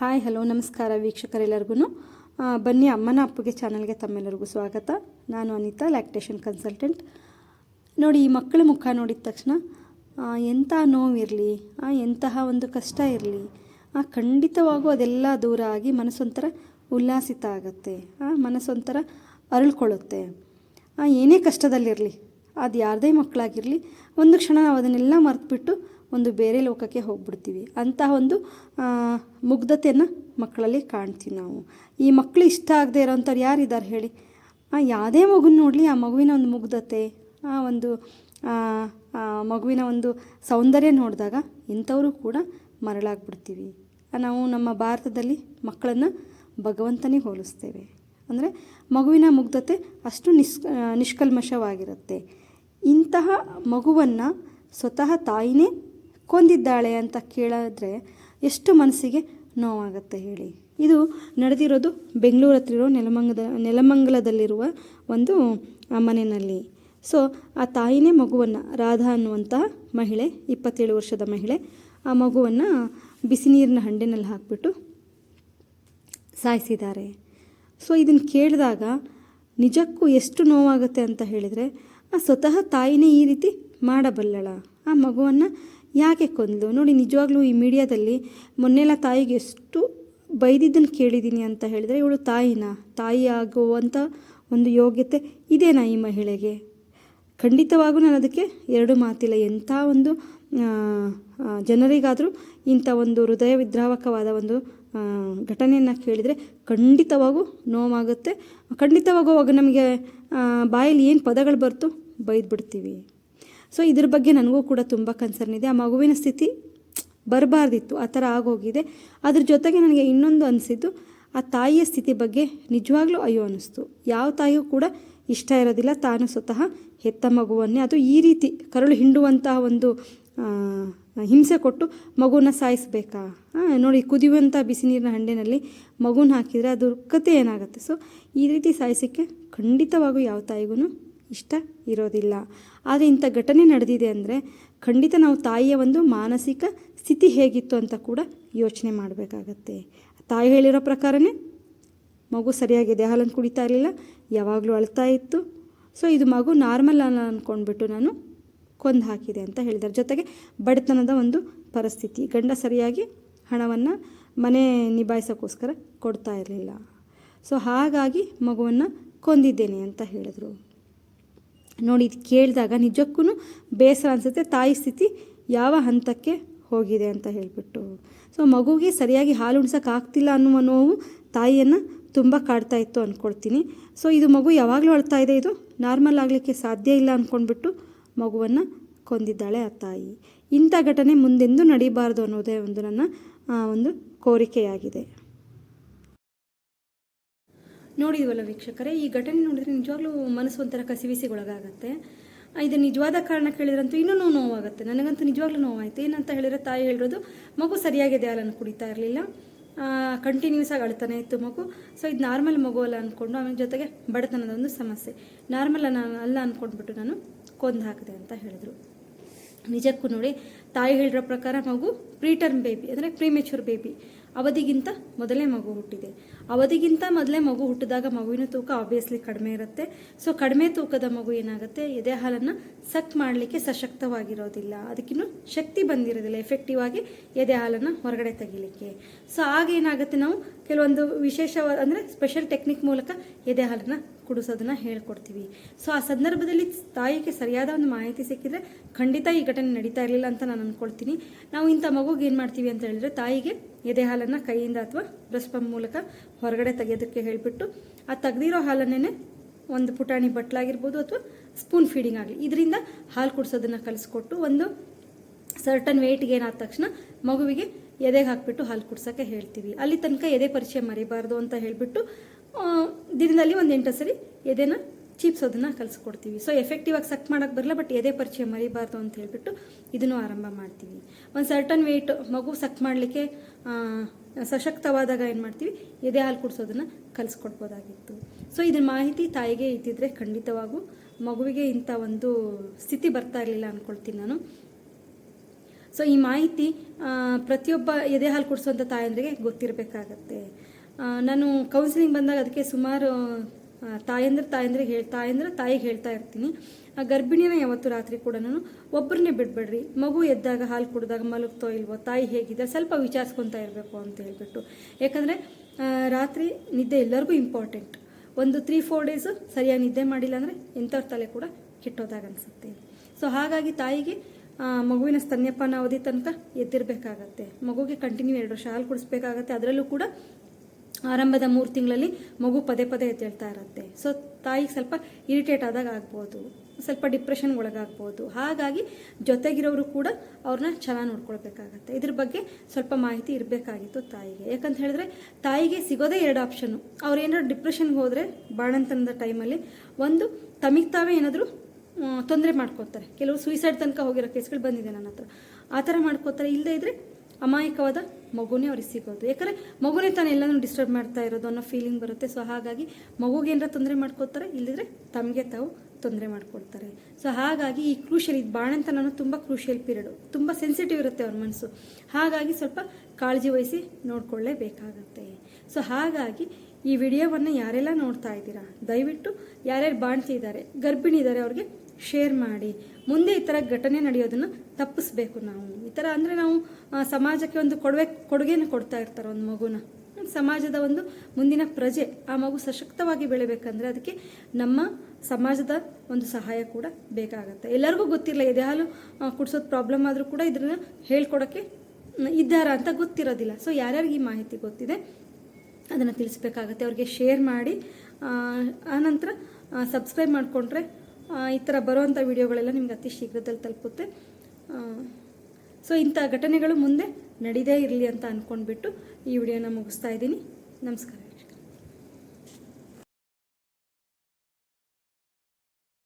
Hi, hello, ನಮಸ್ಕಾರ ವೀಕ್ಷಕರೆಲ್ಲರಿಗೂ. ಬನ್ನಿ ಅಮ್ಮನ ಅಪ್ಪಗೆ ಚಾನಲ್ಗೆ ತಮ್ಮೆಲ್ಲರಿಗೂ ಸ್ವಾಗತ. ನಾನು ಅನಿತಾ, ಲ್ಯಾಕ್ಟೇಷನ್ ಕನ್ಸಲ್ಟೆಂಟ್. ನೋಡಿ, ಈ ಮಕ್ಕಳ ಮುಖ ನೋಡಿದ ತಕ್ಷಣ ಎಂಥ ನೋವಿರಲಿ ಎಂತಹ ಒಂದು ಕಷ್ಟ ಇರಲಿ ಖಂಡಿತವಾಗೂ ಅದೆಲ್ಲ ದೂರ ಆಗಿ ಮನಸ್ಸೊಂಥರ ಉಲ್ಲಾಸಿತ ಆಗುತ್ತೆ ಮನಸ್ಸೊಂಥರ ಅರಳ್ಕೊಳ್ಳುತ್ತೆ. ಏನೇ ಕಷ್ಟದಲ್ಲಿರಲಿ ಅದು ಯಾರದೇ ಮಕ್ಕಳಾಗಿರಲಿ, ಒಂದು ಕ್ಷಣ ನಾವು ಅದನ್ನೆಲ್ಲ ಮರೆತುಬಿಟ್ಟು ಒಂದು ಬೇರೆ ಲೋಕಕ್ಕೆ ಹೋಗ್ಬಿಡ್ತೀವಿ. ಅಂತಹ ಒಂದು ಮುಗ್ಧತೆಯನ್ನು ಮಕ್ಕಳಲ್ಲಿ ಕಾಣ್ತೀವಿ ನಾವು. ಈ ಮಕ್ಕಳು ಇಷ್ಟ ಆಗದೆ ಇರೋಂಥವ್ರು ಯಾರಿದ್ದಾರೆ ಹೇಳಿ? ಆ, ಯಾವುದೇ ಮಗುನ ನೋಡಲಿ ಆ ಮಗುವಿನ ಒಂದು ಮುಗ್ಧತೆ ಆ ಒಂದು ಮಗುವಿನ ಒಂದು ಸೌಂದರ್ಯ ನೋಡಿದಾಗ ಇಂಥವರು ಕೂಡ ಮರಳಾಗ್ಬಿಡ್ತೀವಿ. ನಾವು ನಮ್ಮ ಭಾರತದಲ್ಲಿ ಮಕ್ಕಳನ್ನು ಭಗವಂತನಿಗೆ ಹೋಲಿಸ್ತೇವೆ. ಅಂದರೆ ಮಗುವಿನ ಮುಗ್ಧತೆ ಅಷ್ಟು ನಿಸ್ ನಿಷ್ಕಲ್ಮಶವಾಗಿರುತ್ತೆ. ಇಂತಹ ಮಗುವನ್ನು ಸ್ವತಃ ತಾಯಿನೇ ಕೊಂದಿದ್ದಾಳೆ ಅಂತ ಕೇಳಿದ್ರೆ ಎಷ್ಟು ಮನಸ್ಸಿಗೆ ನೋವಾಗುತ್ತೆ ಹೇಳಿ. ಇದು ನಡೆದಿರೋದು ಬೆಂಗಳೂರು ಹತ್ರ ಇರೋ ನೆಲಮಂಗದ, ನೆಲಮಂಗಲದಲ್ಲಿರುವ ಒಂದು ಮನೆಯಲ್ಲಿ ಸೊ, ಆ ತಾಯಿನೇ ಮಗುವನ್ನು, ರಾಧಾ ಅನ್ನುವಂತಹ ಮಹಿಳೆ, ಇಪ್ಪತ್ತೇಳು ವರ್ಷದ ಮಹಿಳೆ, ಆ ಮಗುವನ್ನು ಬಿಸಿ ನೀರಿನ ಹಂಡೆನಲ್ಲಿ ಹಾಕಿಬಿಟ್ಟು ಸಾಯಿಸಿದ್ದಾರೆ. ಸೊ ಇದನ್ನು ಕೇಳಿದಾಗ ನಿಜಕ್ಕೂ ಎಷ್ಟು ನೋವಾಗುತ್ತೆ ಅಂತ ಹೇಳಿದರೆ, ಆ ಸ್ವತಃ ತಾಯಿನೇ ಈ ರೀತಿ ಮಾಡಬಲ್ಲಳ. ಆ ಮಗುವನ್ನು ಯಾಕೆ ಕೊಂದ್ಲು? ನೋಡಿ, ನಿಜವಾಗ್ಲೂ ಈ ಮೀಡಿಯಾದಲ್ಲಿ ಮೊನ್ನೆಲ್ಲ ತಾಯಿಗೆ ಎಷ್ಟು ಬೈದಿದ್ದನ್ನು ಕೇಳಿದ್ದೀನಿ ಅಂತ ಹೇಳಿದರೆ, ಇವಳು ತಾಯಿನ? ತಾಯಿ ಆಗುವಂಥ ಒಂದು ಯೋಗ್ಯತೆ ಇದೇನಾ ಈ ಮಹಿಳೆಗೆ? ಖಂಡಿತವಾಗೂ ನಾನು ಅದಕ್ಕೆ ಎರಡು ಮಾತಿಲ್ಲ. ಎಂಥ ಒಂದು ಜನರಿಗಾದರೂ ಇಂಥ ಒಂದು ಹೃದಯ ವಿದ್ರಾವಕವಾದ ಒಂದು ಘಟನೆಯನ್ನು ಕೇಳಿದರೆ ಖಂಡಿತವಾಗೂ ನೋವಾಗುತ್ತೆ. ಖಂಡಿತವಾಗೂ ಅವಾಗ ನಮಗೆ ಬಾಯಲ್ಲಿ ಏನು ಪದಗಳು ಬರ್ತು ಬೈದ್ಬಿಡ್ತೀವಿ. ಸೊ ಇದ್ರ ಬಗ್ಗೆ ನನಗೂ ಕೂಡ ತುಂಬ ಕನ್ಸರ್ನ್ ಇದೆ. ಆ ಮಗುವಿನ ಸ್ಥಿತಿ ಬರಬಾರ್ದಿತ್ತು. ಆ ಥರ ಆಗೋಗಿದೆ. ಅದ್ರ ಜೊತೆಗೆ ನನಗೆ ಇನ್ನೊಂದು ಅನಿಸಿದ್ದು, ಆ ತಾಯಿಯ ಸ್ಥಿತಿ ಬಗ್ಗೆ ನಿಜವಾಗ್ಲೂ ಅಯ್ಯೋ ಅನ್ನಿಸ್ತು ಯಾವ ತಾಯಿಯೂ ಕೂಡ ಇಷ್ಟ ಇರೋದಿಲ್ಲ. ತಾನು ಸ್ವತಃ ಹೆತ್ತ ಮಗುವನ್ನೇ. ಅದು ಈ ರೀತಿ ಕರಳು ಹಿಂಡುವಂತಹ ಒಂದು ಹಿಂಸೆ ಕೊಟ್ಟು ಮಗುನ ಸಾಯಿಸಬೇಕಾ? ನೋಡಿ ಕುದಿಯುವಂಥ ಬಿಸಿ ನೀರಿನ ಹಂಡೆನಲ್ಲಿ ಮಗುನ ಹಾಕಿದರೆ ಅದು ಕತೆ ಏನಾಗುತ್ತೆ? ಸೊ ಈ ರೀತಿ ಸಾಯಿಸೋಕ್ಕೆ ಖಂಡಿತವಾಗೂ ಯಾವ ತಾಯಿಗೂ ಇಷ್ಟ ಇರೋದಿಲ್ಲ. ಆದರೆ ಇಂಥ ಘಟನೆ ನಡೆದಿದೆ ಅಂದರೆ ಖಂಡಿತ ನಾವು ತಾಯಿಯ ಒಂದು ಮಾನಸಿಕ ಸ್ಥಿತಿ ಹೇಗಿತ್ತು ಅಂತ ಕೂಡ ಯೋಚನೆ ಮಾಡಬೇಕಾಗತ್ತೆ. ತಾಯಿ ಹೇಳಿರೋ ಪ್ರಕಾರನೇ ಮಗು ಸರಿಯಾಗಿದೆ ಹಾಲನ್ನು ಕುಡಿತಾ ಇರಲಿಲ್ಲ, ಯಾವಾಗಲೂ ಅಳ್ತಾ ಇತ್ತು. ಸೊ ಇದು ಮಗು ನಾರ್ಮಲ್ ಅಲ್ಲ ಅಂದ್ಕೊಂಡ್ಬಿಟ್ಟು ನಾನು ಕೊಂದು ಹಾಕಿದೆ ಅಂತ ಹೇಳಿದ್ದಾರೆ. ಜೊತೆಗೆ ಬಡತನದ ಒಂದು ಪರಿಸ್ಥಿತಿ, ಗಂಡ ಸರಿಯಾಗಿ ಹಣವನ್ನು ಮನೆ ನಿಭಾಯಿಸೋಕ್ಕೋಸ್ಕರ ಕೊಡ್ತಾ ಇರಲಿಲ್ಲ. ಸೊ ಹಾಗಾಗಿ ಮಗುವನ್ನು ಕೊಂದಿದ್ದೇನೆ ಅಂತ ಹೇಳಿದರು. ನೋಡಿ ಇದು ಕೇಳಿದಾಗ ನಿಜಕ್ಕೂ ಬೇಸರ ಅನಿಸುತ್ತೆ, ತಾಯಿ ಸ್ಥಿತಿ ಯಾವ ಹಂತಕ್ಕೆ ಹೋಗಿದೆ ಅಂತ ಹೇಳಿಬಿಟ್ಟು. ಸೊ ಮಗುಗೆ ಸರಿಯಾಗಿ ಹಾಲು ಉಣ್ಸೋಕೆ ಆಗ್ತಿಲ್ಲ ಅನ್ನುವ ನೋವು ತಾಯಿಯನ್ನು ತುಂಬ ಕಾಡ್ತಾ ಇತ್ತು ಅಂದ್ಕೊಳ್ತೀನಿ ಸೊ ಇದು ಮಗು ಯಾವಾಗಲೂ ಅಳ್ತಾ ಇದೆ, ಇದು ನಾರ್ಮಲ್ ಆಗಲಿಕ್ಕೆ ಸಾಧ್ಯ ಇಲ್ಲ ಅಂದ್ಕೊಂಡ್ಬಿಟ್ಟು ಮಗುವನ್ನು ಕೊಂದಿದ್ದಾಳೆ ಆ ತಾಯಿ. ಇಂಥ ಘಟನೆ ಮುಂದೆಂದೂ ನಡೀಬಾರ್ದು ಅನ್ನೋದೇ ಒಂದು ನನ್ನ ಒಂದು ಕೋರಿಕೆಯಾಗಿದೆ. ನೋಡಿದ್ವಲ್ಲ ವೀಕ್ಷಕರೇ, ಈ ಘಟನೆ ನೋಡಿದ್ರೆ ನಿಜವಾಗ್ಲೂ ಮನಸ್ಸು ಒಂಥರ ಕಸಿವಿಸಿಗೊಳಗಾಗತ್ತೆ. ಇದು ನಿಜವಾದ ಕಾರಣ ಕೇಳಿದ್ರಂತೂ ಇನ್ನೂ ನೋವಾಗುತ್ತೆ. ನನಗಂತೂ ನಿಜವಾಗ್ಲೂ ನೋವಾಯಿತು. ಏನಂತ ಹೇಳಿದ್ರೆ ತಾಯಿ ಹೇಳಿರೋದು, ಮಗು ಸರಿಯಾಗಿದೆ ಹಾಲನ್ನು ಕುಡಿತಾ ಇರಲಿಲ್ಲ. ಕಂಟಿನ್ಯೂಸ್ ಆಗಿ ಅಳ್ತಾನೆ ಇತ್ತು ಮಗು. ಸೊ ಇದು ನಾರ್ಮಲ್ ಮಗು ಅಲ್ಲ ಅಂದ್ಕೊಂಡು ಆಮೇಲೆ ಜೊತೆಗೆ ಬಡತನದ ಒಂದು ಸಮಸ್ಯೆ. ನಾರ್ಮಲ್ ಅಲ್ಲ ಅಲ್ಲ ಅಂದ್ಕೊಂಡ್ಬಿಟ್ಟು ನಾನು ಕೊಂದು ಹಾಕಿದೆ ಅಂತ ಹೇಳಿದ್ರು. ನಿಜಕ್ಕೂ ನೋಡಿ, ತಾಯಿ ಹೇಳಿರೋ ಪ್ರಕಾರ ಮಗು ಪ್ರೀಟರ್ಮ್ ಬೇಬಿ ಅಂದರೆ ಪ್ರೀಮೆಚೂರ್ ಬೇಬಿ ಅವಧಿಗಿಂತ ಮೊದಲೇ ಮಗು ಹುಟ್ಟಿದೆ. ಅವಧಿಗಿಂತ ಮೊದಲೇ ಮಗು ಹುಟ್ಟಿದಾಗ ಮಗುವಿನ ತೂಕ ಆಬ್ವಿಯಸ್ಲಿ ಕಡಿಮೆ ಇರುತ್ತೆ. ಸೊ ಕಡಿಮೆ ತೂಕದ ಮಗು ಏನಾಗುತ್ತೆ? ಎದೆ ಹಾಲನ್ನು ಸಕ್ ಮಾಡಲಿಕ್ಕೆ ಸಶಕ್ತವಾಗಿರೋದಿಲ್ಲ. ಅದಕ್ಕಿನ್ನೂ ಶಕ್ತಿ ಬಂದಿರೋದಿಲ್ಲ ಎಫೆಕ್ಟಿವ್ ಆಗಿ ಎದೆ ಹಾಲನ್ನು ಹೊರಗಡೆ ತೆಗಿಲಿಕ್ಕೆ. ಸೊ ಆಗ ಏನಾಗುತ್ತೆ ನಾವು? ಕೆಲವೊಂದು ವಿಶೇಷವಾದ, ಅಂದರೆ ಸ್ಪೆಷಲ್ ಟೆಕ್ನಿಕ್ ಮೂಲಕ ಎದೆ ಹಾಲನ್ನು ಕುಡಿಸೋದನ್ನ ಹೇಳ್ಕೊಡ್ತೀವಿ. ಸೊ ಆ ಸಂದರ್ಭದಲ್ಲಿ ತಾಯಿಗೆ ಸರಿಯಾದ ಒಂದು ಮಾಹಿತಿ ಸಿಕ್ಕಿದ್ರೆ ಖಂಡಿತ ಈ ಘಟನೆ ನಡೀತಾ ಇರಲಿಲ್ಲ ಅಂತ ನಾನು ಅಂದ್ಕೊಳ್ತೀನಿ ನಾವು ಇಂಥ ಮಗುಗೆ ಏನು ಮಾಡ್ತೀವಿ ಅಂತ ಹೇಳಿದ್ರೆ ತಾಯಿಗೆ ಎದೆ ಹಾಲನ್ನು ಕೈಯಿಂದ ಅಥವಾ ಬ್ರೆಸ್ಟ್ ಪಂಪ್ ಮೂಲಕ ಹೊರಗಡೆ ತೆಗೆಯೋದಕ್ಕೆ ಹೇಳಿಬಿಟ್ಟು, ಆ ತೆಗ್ದಿರೋ ಹಾಲನ್ನೇ ಒಂದು ಪುಟಾಣಿ ಬಟ್ಲಾಗಿರ್ಬೋದು ಅಥವಾ ಸ್ಪೂನ್ ಫೀಡಿಂಗ್ ಆಗಲಿ. ಇದರಿಂದ ಹಾಲು ಕುಡಿಸೋದನ್ನು ಕಲಿಸ್ಕೊಟ್ಟು ಒಂದು ಸರ್ಟನ್ ವೆಯ್ಟ್ಗೆ ಏನಾದ ತಕ್ಷಣ ಮಗುವಿಗೆ ಎದೆಗೆ ಹಾಕ್ಬಿಟ್ಟು ಹಾಲು ಕುಡ್ಸೋಕ್ಕೆ ಹೇಳ್ತೀವಿ. ಅಲ್ಲಿ ತನಕ ಎದೆ ಪರಿಚಯ ಮರಿಬಾರ್ದು ಅಂತ ಹೇಳಿಬಿಟ್ಟು ದಿನದಲ್ಲಿ ಒಂದು ಎಂಟು ಸರಿ ಎದೆನ ಚೀಪ್ಸೋದನ್ನ ಕಲಿಸ್ಕೊಡ್ತೀವಿ. ಸೊ ಎಫೆಕ್ಟಿವ್ ಆಗಿ ಸಕ್ ಮಾಡೋಕ್ಕೆ ಬರಲ್ಲ ಬಟ್ ಎದೆ ಪರಿಚಯ ಮರಿಬಾರ್ದು ಅಂತ ಹೇಳ್ಬಿಟ್ಟು ಇದನ್ನು ಆರಂಭ ಮಾಡ್ತೀವಿ. ಒಂದು ಸರ್ಟನ್ ವೆಯ್ಟ್ ಮಗು ಸಕ್ ಮಾಡಲಿಕ್ಕೆ ಸಶಕ್ತವಾದಾಗ ಏನು ಮಾಡ್ತೀವಿ? ಎದೆ ಹಾಲು ಕುಡಿಸೋದನ್ನು ಕಲಿಸ್ಕೊಡ್ಬೋದಾಗಿತ್ತು. ಸೊ ಇದ್ರ ಮಾಹಿತಿ ತಾಯಿಗೆ ಇದ್ದಿದ್ರೆ ಖಂಡಿತವಾಗೂ ಮಗುವಿಗೆ ಇಂಥ ಒಂದು ಸ್ಥಿತಿ ಬರ್ತಾ ಇರಲಿಲ್ಲ ಅಂದ್ಕೊಳ್ತೀನಿ ನಾನು. ಸೊ ಈ ಮಾಹಿತಿ ಪ್ರತಿಯೊಬ್ಬ ಎದೆ ಹಾಲು ಕುಡಿಸೋಂಥ ತಾಯಂದ್ರಿಗೆ ಗೊತ್ತಿರಬೇಕಾಗತ್ತೆ. ನಾನು ಕೌನ್ಸಿಲಿಂಗ್ ಬಂದಾಗ ಅದಕ್ಕೆ ಸುಮಾರು ತಾಯಂದ್ರೆ ತಾಯಂದ್ರ ತಾಯಂದ್ರಿಗೆ ಹೇಳಿ, ತಾಯಂದ್ರ ತಾಯಿಗೆ ಹೇಳ್ತಾ ಇರ್ತೀನಿ. ಆ ಗರ್ಭಿಣಿನ ಯಾವತ್ತು ರಾತ್ರಿ ಕೂಡ ನಾನು ಒಬ್ಬರನ್ನೇ ಬಿಡಬೇಡ್ರಿ. ಮಗು ಎದ್ದಾಗ ಹಾಲು ಕುಡಿದಾಗ ಮಲಗ್ತೋ ಇಲ್ವೋ, ತಾಯಿ ಹೇಗಿದೆ ಸ್ವಲ್ಪ ವಿಚಾರಿಸ್ಕೊತಾ ಇರಬೇಕು ಅಂತ ಹೇಳ್ಬಿಟ್ಟು. ಯಾಕಂದರೆ ರಾತ್ರಿ ನಿದ್ದೆ ಎಲ್ಲರಿಗೂ ಇಂಪಾರ್ಟೆಂಟ್ ಒಂದು ತ್ರೀ ಫೋರ್ ಡೇಸು ಸರಿಯಾಗಿ ನಿದ್ದೆ ಮಾಡಿಲ್ಲ ಅಂದರೆ ಎಂಥವ್ರ ತಲೆ ಕೂಡ ಕೆಟ್ಟೋದಾಗ ಅನಿಸುತ್ತೆ ಸೊ ಹಾಗಾಗಿ ತಾಯಿಗೆ ಮಗುವಿನ ಸ್ತನ್ಯಪಾನ ಅವಧಿ ತನಕ ಎದ್ದಿರಬೇಕಾಗತ್ತೆ. ಮಗುಗೆ ಕಂಟಿನ್ಯೂ ಎರಡು ವರ್ಷ ಹಾಲು ಕುಡಿಸ್ಬೇಕಾಗತ್ತೆ. ಅದರಲ್ಲೂ ಕೂಡ ಆರಂಭದ ಮೂರು ತಿಂಗಳಲ್ಲಿ ಮಗು ಪದೇ ಪದೇ ಎದ್ದೇಳ್ತಾ ಇರುತ್ತೆ. ಸೊ ತಾಯಿಗೆ ಸ್ವಲ್ಪ ಇರಿಟೇಟ್ ಆದಾಗ ಆಗ್ಬೋದು. ಸ್ವಲ್ಪ ಡಿಪ್ರೆಷನ್ಗೆ ಒಳಗಾಗ್ಬೋದು. ಹಾಗಾಗಿ ಜೊತೆಗಿರೋರು ಕೂಡ ಅವ್ರನ್ನ ಚೆನ್ನಾಗಿ ನೋಡ್ಕೊಳ್ಬೇಕಾಗತ್ತೆ. ಇದ್ರ ಬಗ್ಗೆ ಸ್ವಲ್ಪ ಮಾಹಿತಿ ಇರಬೇಕಾಗಿತ್ತು ತಾಯಿಗೆ. ಯಾಕಂತ ಹೇಳಿದ್ರೆ, ತಾಯಿಗೆ ಸಿಗೋದೇ ಎರಡು ಆಪ್ಷನ್ನು ಅವ್ರು ಏನಾದ್ರು ಡಿಪ್ರೆಷನ್ಗೆ ಹೋದರೆ ಬಾಣಂತನದ ಟೈಮಲ್ಲಿ ಒಂದು ತಮಗೆ ತಾವೇ ಏನಾದರೂ ತೊಂದರೆ ಮಾಡ್ಕೋತಾರೆ ಕೆಲವು ಸುಯಿಸೈಡ್ ತನಕ ಹೋಗಿರೋ ಕೇಸ್ಗಳು ಬಂದಿದೆ ನನ್ನ ಹತ್ರ. ಆ ಥರ ಮಾಡ್ಕೋತಾರೆ ಇಲ್ಲದೇ ಇದ್ದರೆ ಅಮಾಯಕವಾದ ಮಗುನೇ ಅವ್ರಿಗೆ ಸಿಗೋದು. ಯಾಕಂದರೆ ಮಗುನೇ ತಾನು ಎಲ್ಲನೂ ಡಿಸ್ಟರ್ಬ್ ಮಾಡ್ತಾ ಇರೋದು ಅನ್ನೋ ಫೀಲಿಂಗ್ ಬರುತ್ತೆ. ಸೊ ಹಾಗಾಗಿ ಮಗುಗೆ ಏನಾರ ತೊಂದರೆ ಮಾಡ್ಕೋತಾರೆ ಇಲ್ಲದಿದ್ರೆ ತಮಗೆ ತಾವು ತೊಂದರೆ ಮಾಡ್ಕೊಡ್ತಾರೆ ಸೊ ಹಾಗಾಗಿ ಈ ಕ್ರೂಷಿಯಲ್ ಇದು ನಾನು ತುಂಬ ಕ್ರೂಷಿಯಲ್ ಪೀರಿಯಡು ತುಂಬ ಸೆನ್ಸಿಟಿವ್ ಇರುತ್ತೆ ಅವ್ರ ಮನಸ್ಸು. ಹಾಗಾಗಿ ಸ್ವಲ್ಪ ಕಾಳಜಿ ವಹಿಸಿ ನೋಡ್ಕೊಳ್ಳೇಬೇಕಾಗತ್ತೆ. ಸೊ ಹಾಗಾಗಿ ಈ ವಿಡಿಯೋವನ್ನು ಯಾರೆಲ್ಲ ನೋಡ್ತಾ ಇದ್ದೀರಾ, ದಯವಿಟ್ಟು ಯಾರ್ಯಾರು ಬಾಣ್ತಿದ್ದಾರೆ, ಗರ್ಭಿಣಿ ಇದ್ದಾರೆ ಅವ್ರಿಗೆ ಶೇರ್ ಮಾಡಿ. ಮುಂದೆ ಈ ಥರ ಘಟನೆ ನಡೆಯೋದನ್ನು ತಪ್ಪಿಸ್ಬೇಕು ನಾವು. ಈ ಥರ ಅಂದರೆ ನಾವು ಸಮಾಜಕ್ಕೆ ಒಂದು ಕೊಡವೆ, ಕೊಡುಗೆನ ಕೊಡ್ತಾ ಇರ್ತಾರೆ ಒಂದು ಮಗುನ. ಸಮಾಜದ ಒಂದು ಮುಂದಿನ ಪ್ರಜೆ ಆ ಮಗು ಸಶಕ್ತವಾಗಿ ಬೆಳಿಬೇಕಂದ್ರೆ ಅದಕ್ಕೆ ನಮ್ಮ ಸಮಾಜದ ಒಂದು ಸಹಾಯ ಕೂಡ ಬೇಕಾಗುತ್ತೆ. ಎಲ್ಲರಿಗೂ ಗೊತ್ತಿರಲ್ಲ ಎದೆ ಹಾಲು ಕುಡಿಸೋದು ಪ್ರಾಬ್ಲಮ್ ಆದರೂ ಕೂಡ ಇದನ್ನ ಹೇಳ್ಕೊಡೋಕ್ಕೆ ಇದ್ದಾರ ಅಂತ ಗೊತ್ತಿರೋದಿಲ್ಲ. ಸೊ ಯಾರ್ಯಾರಿಗೆ ಈ ಮಾಹಿತಿ ಗೊತ್ತಿದೆ, ಅದನ್ನು ತಿಳಿಸ್ಬೇಕಾಗತ್ತೆ. ಅವ್ರಿಗೆ ಶೇರ್ ಮಾಡಿ ಆನಂತರ ಸಬ್ಸ್ಕ್ರೈಬ್ ಮಾಡಿಕೊಂಡ್ರೆ ಈ ಥರ ಬರುವಂಥ ವಿಡಿಯೋಗಳೆಲ್ಲ ನಿಮ್ಗೆ ಅತಿ ಶೀಘ್ರದಲ್ಲಿ ತಲುಪುತ್ತೆ. ಸೊ ಇಂಥ ಘಟನೆಗಳು ಮುಂದೆ ನಡೀದೇ ಇರಲಿ ಅಂತ ಅಂದ್ಕೊಂಡ್ಬಿಟ್ಟು ಈ ವಿಡಿಯೋನ ಮುಗಿಸ್ತಾ ಇದ್ದೀನಿ. ನಮಸ್ಕಾರ.